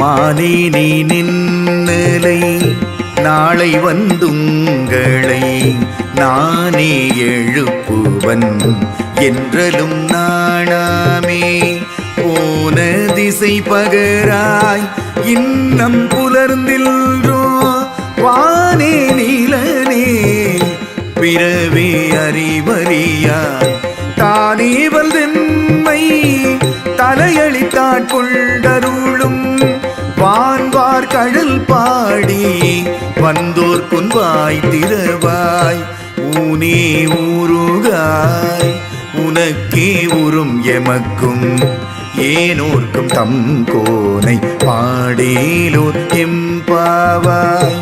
மானே நீ நின்னலை நாளை வந்துங்களை நானே எழுப்புவன். என்றலும் நாணாமே போன திசை பகராய் இன்னம் புலர்ந்தில்றோ. வானே நீலனே பிறவே அறிவறியான் தானே வல்தென்மை தலையளித்தாட்கொண்டருளும் வான்வார் கழல் பாடி வந்தோர் குன்வாய் திறவாய். ஊனே ஊருகாய் உனக்கே உறும் எமக்கும். ஏனோர்க்கும் தம் கோனை பாடேலோர் எம்பாவாய்